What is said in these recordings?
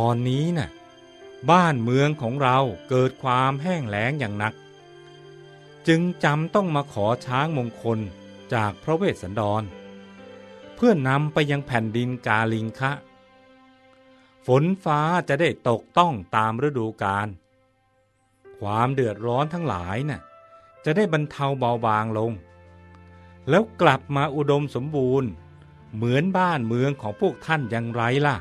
ตอนนี้น่ะบ้านเมืองของเราเกิดความแห้งแล้งอย่างหนัก จึงจำต้องมาขอช้างมงคลจากพระเวสสันดร เพื่อนำไปยังแผ่นดินกาลิงคะ ฝนฟ้าจะได้ตกต้องตามฤดูกาลความเดือดร้อนทั้งหลายน่ะจะได้บรรเทาเบาบางลง แล้วกลับมาอุดมสมบูรณ์ เหมือนบ้านเมืองของพวกท่านอย่างไรล่ะ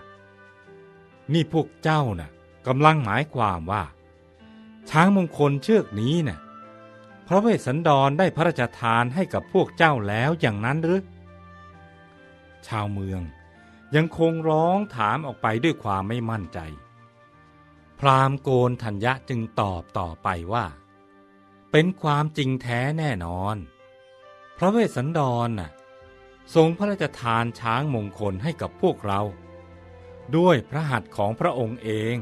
นี่พวกเจ้าน่ะกำลังหมายความว่า ช้างมงคลเชือกนี้น่ะพระเวสสันดรได้พระราชทานให้กับพวกเจ้าแล้วอย่างนั้นหรือชาวเมืองยังคงร้องถามออกไปด้วยความไม่มั่นใจ พรามโกนธัญญะจึงตอบต่อไปว่า เป็นความจริงแท้แน่นอน พระเวสสันดรน่ะทรงพระราชทานช้างมงคลให้กับพวกเรา ด้วยพระหัตถ์ของพระองค์เอง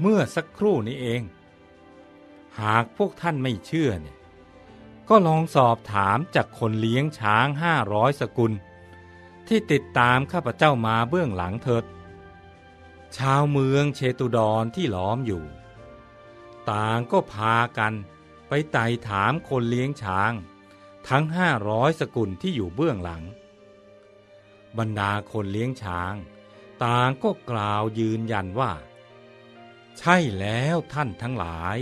เมื่อสักครู่นี้เอง หากพวกท่านไม่เชื่อเนี่ยก็ลองสอบถามจากคนเลี้ยงช้างห้าร้อยสกุล ที่ติดตามข้าพเจ้ามาเบื้องหลังเถิด ชาวเมืองเชตุดรที่ล้อมอยู่ ต่างก็พากันไปไต่ถามคนเลี้ยงช้าง ทั้งห้าร้อยสกุลที่อยู่เบื้องหลัง บรรดาคนเลี้ยงช้าง ต่างก็กล่าวยืนยันว่า ใช่แล้วท่านทั้งหลาย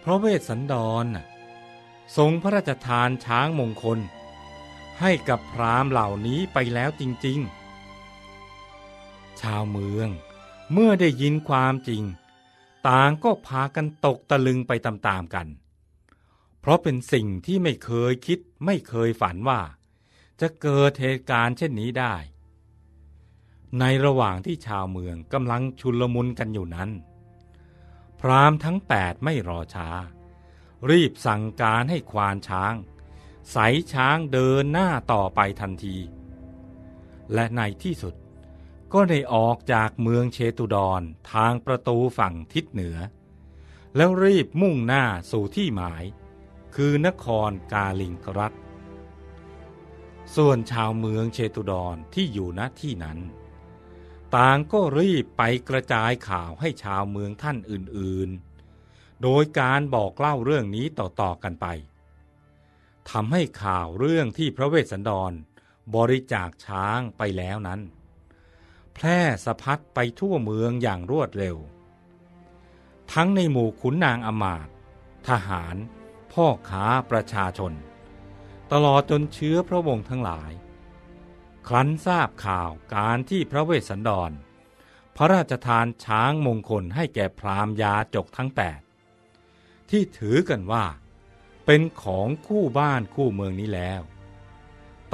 เพราะเวสสันดรน่ะทรงพระราชทานช้างมงคล ให้กับพราหมณ์เหล่านี้ไปแล้วจริง ๆ ชาวเมืองเมื่อได้ยินความจริง ต่างก็พากันตกตะลึงไปตามๆกัน เพราะเป็นสิ่งที่ไม่เคยคิดไม่เคยฝันว่า จะเกิดเหตุการณ์เช่นนี้ได้ ในระหว่างที่ชาวเมืองกำลังชุลมุนกันอยู่นั้น พรามทั้งแปดไม่รอช้า รีบสั่งการให้ควานช้าง ใสช้างเดินหน้าต่อไปทันที และในที่สุดก็ได้ออกจากเมืองเชตุดรทางประตูฝั่งทิศเหนือ แล้วรีบมุ่งหน้าสู่ที่หมาย คือนครกาลิงกรัตส่วนชาวเมืองเชตุดรที่อยู่ณที่นั้น ต่างก็รีบไปกระจายข่าวให้ชาวเมืองท่านอื่นๆ โดยการบอกเล่าเรื่องนี้ต่อๆกันไปทำให้ข่าวเรื่องที่พระเวสสันดรบริจาคช้างไปแล้วนั้น แพร่สะพัดไปทั่วเมืองอย่างรวดเร็ว ทั้งในหมู่ขุนนางอมาตทหาร พ่อค้าประชาชน ตลอดจนเชื้อพระวงศ์ทั้งหลาย ครั้นทราบข่าวการที่พระเวสสันดร พระราชทานช้างมงคลให้แก่พราหมณ์ยาจกทั้งแปดที่ถือกันว่า เป็นของคู่บ้านคู่เมืองนี้แล้ว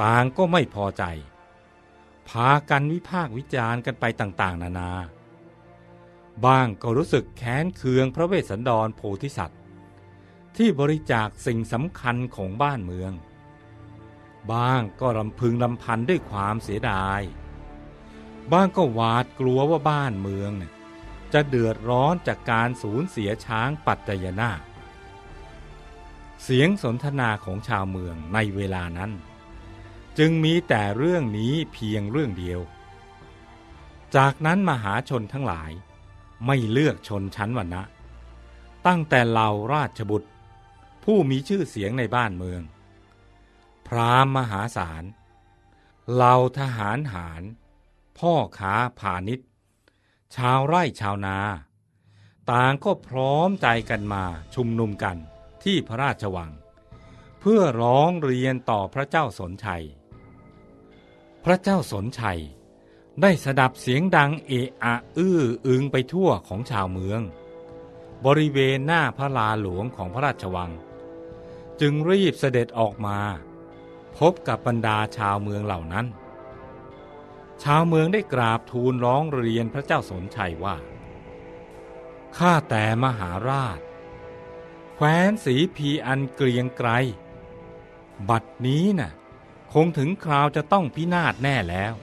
ต่างก็ไม่พอใจ พากันวิพากษ์วิจารณ์กันไปต่างๆ นานา บ้างก็รู้สึกแค้นเคืองพระเวสสันดรโพธิสัตว์ ที่บริจาคสิ่งสำคัญของบ้านเมือง บางก็รำพึงลำพันด้วยความเสียดาย บ้างก็หวาดกลัวว่าบ้านเมืองเนี่ยจะเดือดร้อนจากการสูญเสียช้างปัตตยนาเสียงสนทนาของชาวเมืองในเวลานั้น จึงมีแต่เรื่องนี้เพียงเรื่องเดียว จากนั้นมหาชนทั้งหลายไม่เลือกชนชั้นวรรณะ ตั้งแต่เหล่าราชบุตร ผู้มีชื่อเสียงในบ้านเมือง พรามมหาศาลเหล่าทหารหาร พ่อค้าพาณิชย์ชาวไร่ชาวนา ต่างก็พร้อมใจกันมาชุมนุมกันที่พระราชวัง เพื่อร้องเรียนต่อพระเจ้าสนชัย พระเจ้าสนชัยได้สดับเสียงดังเอะอะอื้ออึงไปทั่วของชาวเมือง บริเวณหน้าพระลาหลวงของพระราชวัง จึงรีบเสด็จออกมา พบกับบรรดาชาวเมืองเหล่านั้น ชาวเมืองได้กราบทูลร้องเรียนพระเจ้าสนชัยว่า ข้าแต่มหาราช แคว้นสีพีอันเกรียงไกร บัดนี้น่ะ คงถึงคราวจะต้องพินาศแน่แล้ว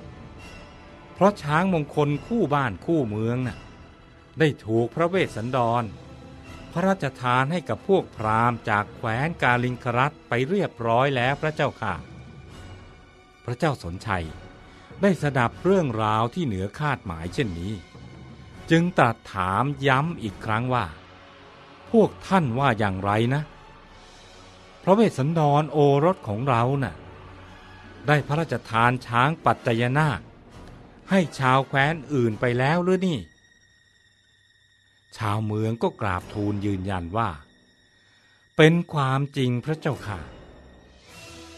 เพราะช้างมงคลคู่บ้านคู่เมืองน่ะ ได้ถูกพระเวสสันดร พระราชทานให้กับพวกพราหมณ์จากแคว้นกาลิงครัตไปเรียบร้อยแล้วพระเจ้าค่ะ พระเจ้าสนชัย ได้สดับเรื่องราวที่เหนือคาดหมายเช่นนี้ จึงตรัสถามย้ำอีกครั้งว่า พวกท่านว่าอย่างไรนะพระเวสสันดรโอรสของเราน่ะ ได้พระราชทานช้างปัจจยนาคให้ชาวแคว้นอื่นไปแล้วหรือนี่ ชาวเมืองก็กราบทูลยืนยันว่า เป็นความจริงพระเจ้าค่ะ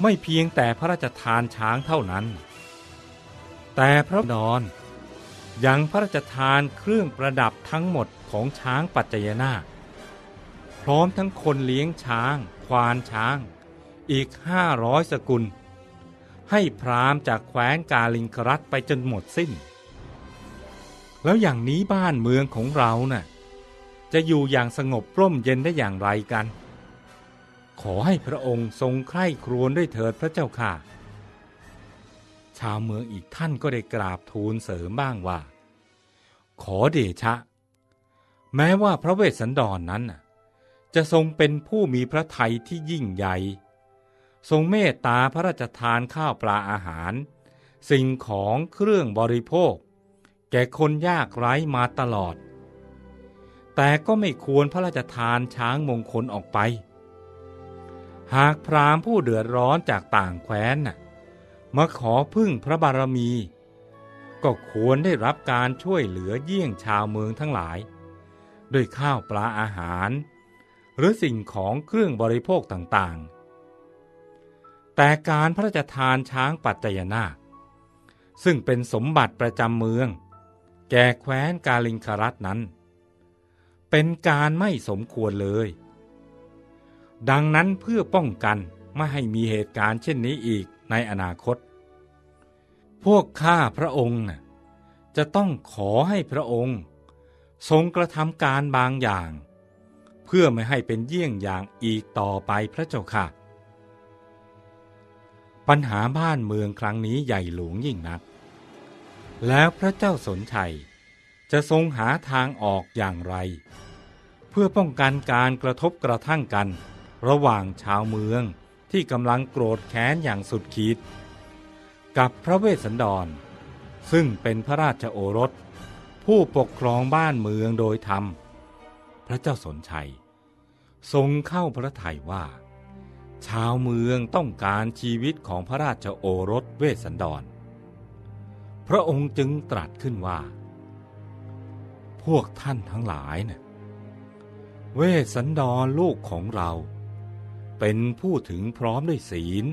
ไม่เพียงแต่พระราชทานช้างเท่านั้น แต่พระดอนยังพระราชทานเครื่องประดับทั้งหมดของช้างปัจจยนาคพร้อมทั้งคนเลี้ยงช้าง ควานช้าง อีกห้าร้อยสกุล ให้พรามจากแคว้นกาลิงครัตไปจนหมดสิ้น แล้วอย่างนี้บ้านเมืองของเราน่ะ จะอยู่อย่างสงบร่มเย็นได้อย่างไรกัน ขอให้พระองค์ทรงใคร่ครวญด้วยเถิดพระเจ้าค่ะ ชาวเมืองอีกท่านก็ได้กราบทูลเสริมบ้างว่า ขอเดชะ แม้ว่าพระเวสสันดรนนั้นจะทรงเป็นผู้มีพระทัยที่ยิ่งใหญ่ ทรงเมตตาพระราชทานข้าวปลาอาหาร สิ่งของเครื่องบริโภค แก่คนยากไร้มาตลอด แต่ก็ไม่ควรพระราชทานช้างมงคลออกไป หากพราหมณ์ผู้เดือดร้อนจากต่างแคว้นน่ะมาขอพึ่งพระบารมี ก็ควรได้รับการช่วยเหลือเยี่ยงชาวเมืองทั้งหลาย ด้วยข้าวปลาอาหาร หรือสิ่งของเครื่องบริโภคต่างๆ แต่การพระราชทานช้างปัจจยนาคซึ่งเป็นสมบัติประจำเมือง แก่แคว้นกาลิงครัตนั้น เป็นการไม่สมควรเลย ดังนั้นเพื่อป้องกันไม่ให้มีเหตุการณ์เช่นนี้อีกในอนาคต พวกข้าพระองค์จะต้องขอให้พระองค์ ทรงกระทำการบางอย่าง เพื่อไม่ให้เป็นเยี่ยงอย่างอีกต่อไปพระเจ้าค่ะ ปัญหาบ้านเมืองครั้งนี้ใหญ่หลวงยิ่งนัก แล้วพระเจ้าสนชัย จะทรงหาทางออกอย่างไร เพื่อป้องกันการกระทบกระทั่งกัน ระหว่างชาวเมืองที่กำลังโกรธแค้นอย่างสุดขีด กับพระเวสสันดร ซึ่งเป็นพระราชโอรส ผู้ปกครองบ้านเมืองโดยธรรม พระเจ้าสนชัย ทรงเข้าพระทัยว่า ชาวเมืองต้องการชีวิตของพระราชโอรสเวสสันดร พระองค์จึงตรัสขึ้นว่า พวกท่านทั้งหลายเนะ่ยเวสสันดรลูกของเรา เป็นผู้ถึงพร้อมด้วยศีล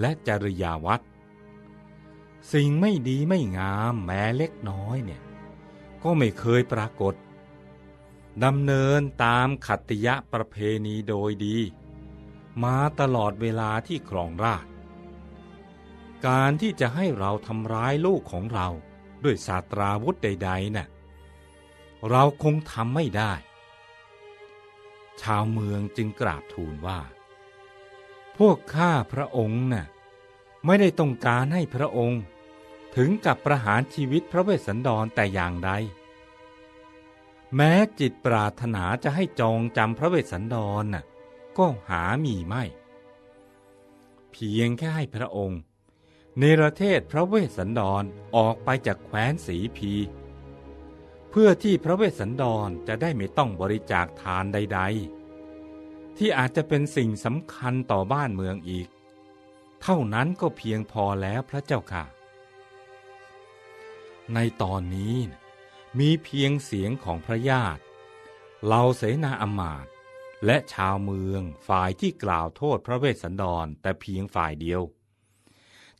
และจริยาวัดสิ่งไม่ดีไม่งามแม้เล็กน้อยเนี่ย ก็ไม่เคยปรากฏดำเนินตามขัตติยะประเพณีโดยดี มาตลอดเวลาที่ครองราชการที่จะให้เราทำร้ายลูกของเราด้วยศาสตราวุธใดๆน่ะ เราคงทำไม่ได้ ชาวเมืองจึงกราบทูลว่า พวกข้าพระองค์น่ะไม่ได้ต้องการให้พระองค์ถึงกับประหารชีวิตพระเวสสันดรแต่อย่างใด แม้จิตปรารถนาจะให้จองจำพระเวสสันดรน่ะก็หามีไม่ เพียงแค่ให้พระองค์ เนรเทศพระเวสสันดรออกไปจากแคว้นสีพี เพื่อที่พระเวสสันดรจะได้ไม่ต้องบริจาคทานใด ๆ ที่อาจจะเป็นสิ่งสำคัญต่อบ้านเมืองอีก เท่านั้นก็เพียงพอแล้วพระเจ้าค่ะ ในตอนนี้มีเพียงเสียงของพระญาติเหล่าเสนาอมาตย์และชาวเมืองฝ่ายที่กล่าวโทษพระเวสสันดรแต่เพียงฝ่ายเดียว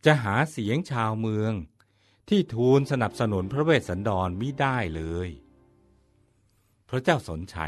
จะหาเสียงชาวเมือง ที่ทูลสนับสนุนพระเวสสันดรมิได้เลย พระเจ้าสนชัย